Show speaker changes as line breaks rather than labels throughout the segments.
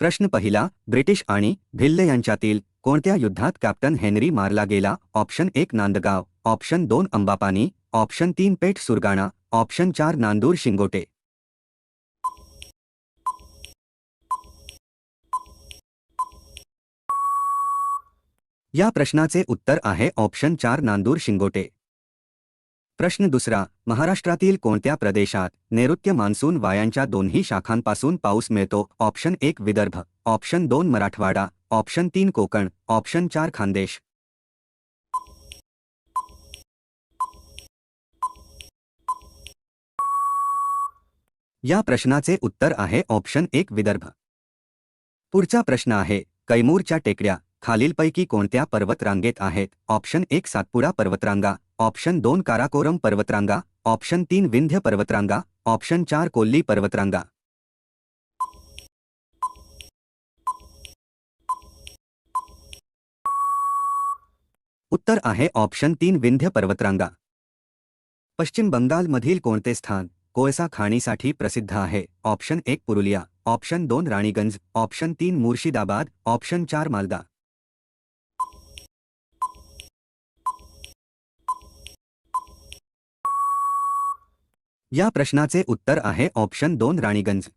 प्रश्न पहिला ब्रिटिश आणि भिल्ल यांच्यातील कोणत्या युद्धात कॅप्टन हेनरी मारला गेला? ऑप्शन एक नांदगाव. ऑप्शन दोन अंबापानी ऑप्शन तीन पेठ सुरगाणा. ऑप्शन चार नांदूर शिंगोटे. या प्रश्नाचे उत्तर आहे ऑप्शन चार नांदूर शिंगोटे. प्रश्न दुसरा महाराष्ट्रातील कोणत्या प्रदेशात नैऋत्य मान्सून वायांच्या दोन्ही शाखांपासून पाऊस मिळतो? ऑप्शन एक विदर्भ. ऑप्शन दोन मराठवाडा. ऑप्शन तीन कोकण. ऑप्शन चार खानदेश. या प्रश्नाचे उत्तर आहे ऑप्शन एक विदर्भ. पुढचा प्रश्न आहे कैमूरच्या टेकड्या खालीलपैकी कोणत्या पर्वतरांगेत आहेत? ऑप्शन एक सातपुडा पर्वतरांगा. ऑप्शन दोन काराकोरम पर्वतरांगा, ऑप्शन तीन विंध्य पर्वतरांगा, ऑप्शन चार कोल्ली पर्वतरांगा. उत्तर आहे ऑप्शन तीन विंध्य पर्वतरांगा. पश्चिम बंगाल बंगालमधील कोणते स्थान कोळसा खाणीसाठी प्रसिद्ध आहे? ऑप्शन एक पुरुलिया, ऑप्शन दोन राणीगंज, ऑप्शन तीन मुर्शिदाबाद, ऑप्शन चार मालदा. या प्रश्नाचे उत्तर आहे ऑप्शन दोन राणीगंज.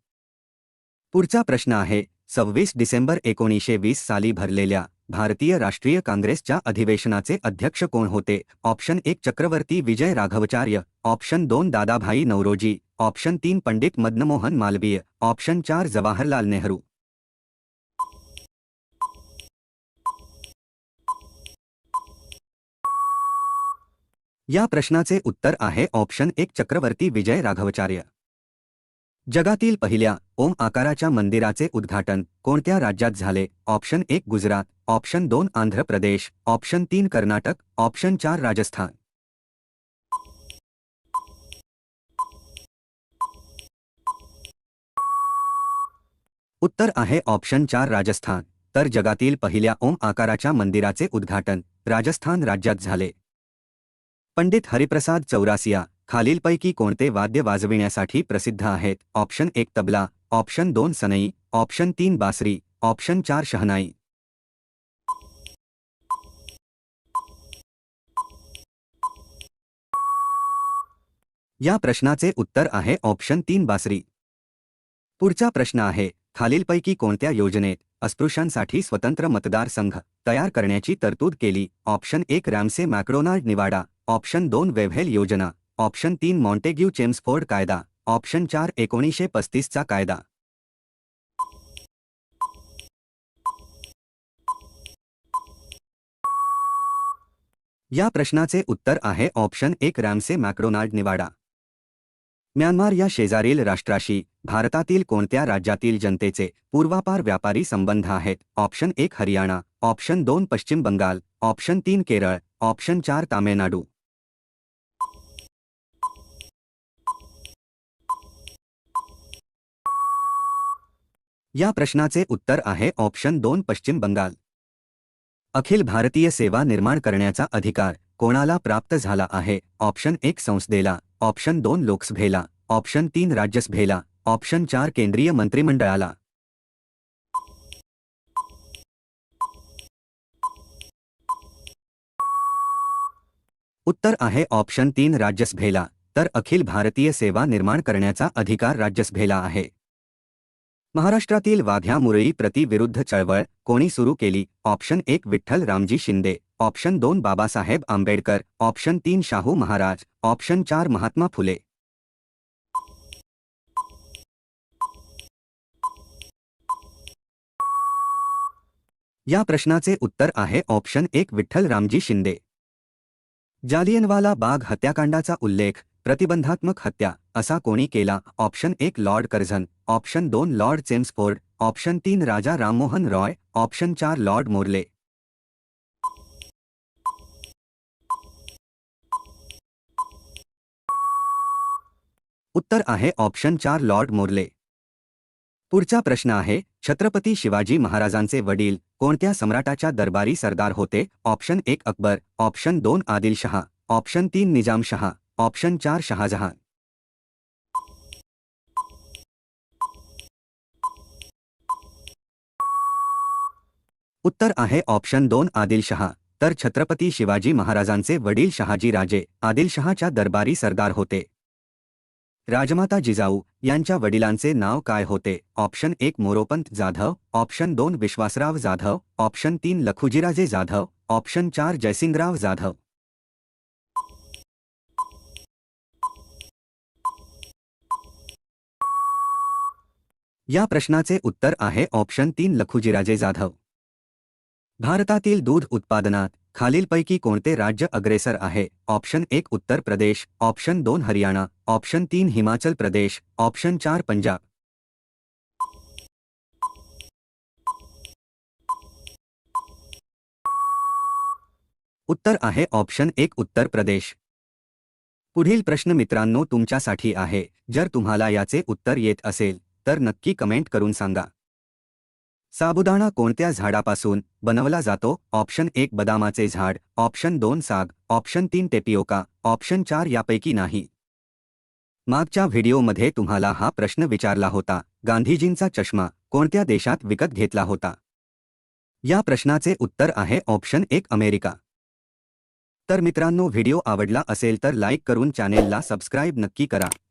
पुढचा प्रश्न आहे सव्वीस डिसेंबर एकोणीसशे वीस साली भरलेल्या भारतीय राष्ट्रीय काँग्रेसच्या अधिवेशनाचे अध्यक्ष कोण होते? ऑप्शन एक चक्रवर्ती विजय राघवचार्य ऑप्शन दोन दादाभाई नवरोजी ऑप्शन तीन पंडित मदनमोहन मालवीय ऑप्शन चार जवाहरलाल नेहरू. या प्रश्नाचे उत्तर आहे ऑप्शन एक चक्रवर्ती विजय राघवचार्य. जगातील पहिल्या ओम आकाराच्या मंदिराचे उद्घाटन कोणत्या राज्यात झाले? ऑप्शन एक गुजरात, ऑप्शन दोन आंध्र प्रदेश, ऑप्शन तीन कर्नाटक, ऑप्शन चार राजस्थान. उत्तर आहे ऑप्शन चार राजस्थान. तर जगातील पहिल्या ओम आकाराच्या मंदिराचे उद्घाटन राजस्थान राज्यात झाले. पंडित हरिप्रसाद चौरासिया, खालीलपैकी कोणते वाद्य वाजविण्यासाठी प्रसिद्ध आहेत? ऑप्शन एक तबला, ऑप्शन दोन सनई, ऑप्शन तीन बासरी, ऑप्शन चार शहनाई. या प्रश्नाचे उत्तर आहे ऑप्शन तीन बासरी. पुढचा प्रश्न आहे, खालीलपैकी कोणत्या योजनेत अस्पृश्यांसाठी स्वतंत्र मतदारसंघ तयार करण्याची तरतूद केली? ऑप्शन एक रॅमसे मॅक्डोनाल्ड निवाडा ऑप्शन दोन वेव्हेल योजना. ऑप्शन तीन मॉन्टेग्यू चेम्सफोर्ड कायदा. ऑप्शन चार एकोणीसशे पस्तीसचा कायदा. या प्रश्नाचे उत्तर आहे ऑप्शन एक रॅमसे मॅक्डोनाल्ड निवाडा. म्यानमार या शेजारील राष्ट्राशी भारतातील कोणत्या राज्यातील जनतेचे पूर्वापार व्यापारी संबंध आहेत? ऑप्शन एक हरियाणा. ऑप्शन दोन पश्चिम बंगाल. ऑप्शन तीन केरळ. ऑप्शन चार तामिळनाडू. या प्रश्नाचे उत्तर आहे ऑप्शन दोन पश्चिम बंगाल. अखिल भारतीय सेवा निर्माण करण्याचा अधिकार कोणाला प्राप्त झाला आहे? ऑप्शन एक संसदेला, ऑप्शन दोन लोकसभेला, ऑप्शन तीन राज्यसभेला, ऑप्शन चार केंद्रीय मंत्रिमंडळाला. उत्तर आहे ऑप्शन तीन राज्यसभेला, तर अखिल भारतीय सेवा निर्माण करण्याचा अधिकार राज्यसभेला आहे. महाराष्ट्रातील वाघ्या मुरळी प्रतिविरुद्ध चळवळ कोणी सुरू केली? ऑप्शन एक विठ्ठल रामजी शिंदे. ऑप्शन दोन बाबासाहेब आंबेडकर. ऑप्शन तीन शाहू महाराज. ऑप्शन चार महात्मा फुले. या प्रश्नाचे उत्तर आहे ऑप्शन एक विठ्ठल रामजी शिंदे. जालियनवाला बाग हत्याकांडाचा उल्लेख. प्रतिबंधात्मक हत्या असा कोणी केला? ऑप्शन एक लॉर्ड कर्झन ऑप्शन दोन लॉर्ड चेम्सफोर्ड ऑप्शन तीन राजा राममोहन रॉय ऑप्शन चार लॉर्ड मोर्ले. उत्तर आहे ऑप्शन चार लॉर्ड मोर्ले. पुढचा प्रश्न आहे छत्रपती शिवाजी महाराजांचे वडील कोणत्या सम्राटाच्या दरबारी सरदार होते? ऑप्शन एक अकबर ऑप्शन दोन आदिलशहा ऑप्शन तीन निजामशहा. ऑप्शन चार शहाजहान. उत्तर आहे ऑप्शन दोन आदिलशहा तर छत्रपती शिवाजी महाराजांचे वडील शहाजी राजे आदिलशहाच्या दरबारी सरदार होते. राजमाता जिजाऊ यांच्या वडिलांचे नाव काय होते? ऑप्शन एक मोरोपंत जाधव ऑप्शन दोन विश्वासराव जाधव ऑप्शन तीन लखुजीराजे जाधव ऑप्शन चार जयसिंगराव जाधव. या प्रश्नाचे उत्तर आहे ऑप्शन तीन लखुजीराजे जाधव. भारतातील दूध उत्पादनात खालीलपैकी कोणते राज्य अग्रेसर आहे? ऑप्शन एक उत्तर प्रदेश ऑप्शन दोन हरियाणा ऑप्शन तीन हिमाचल प्रदेश ऑप्शन चार पंजाब. उत्तर आहे ऑप्शन एक उत्तर प्रदेश. पुढील प्रश्न मित्रांनो तुमच्यासाठी आहे. जर तुम्हाला याचे उत्तर येत असेल तर नक्की कमेंट करून सांगा. साबुदाणा कोणत्या झाडापासून बनवला जातो? ऑप्शन एक बदामाचे झाड ऑप्शन दोन साग ऑप्शन तीन टेपिओका ऑप्शन चार यापैकी नाही. मागच्या व्हिडिओमध्ये तुम्हाला हा प्रश्न विचारला होता गांधीजींचा चष्मा कोणत्या देशात विकत घेतला होता? या प्रश्नाचे उत्तर आहे ऑप्शन एक अमेरिका. तर मित्रांनो व्हिडिओ आवडला असेल तर लाईक करून चॅनेलला सबस्क्राईब नक्की करा.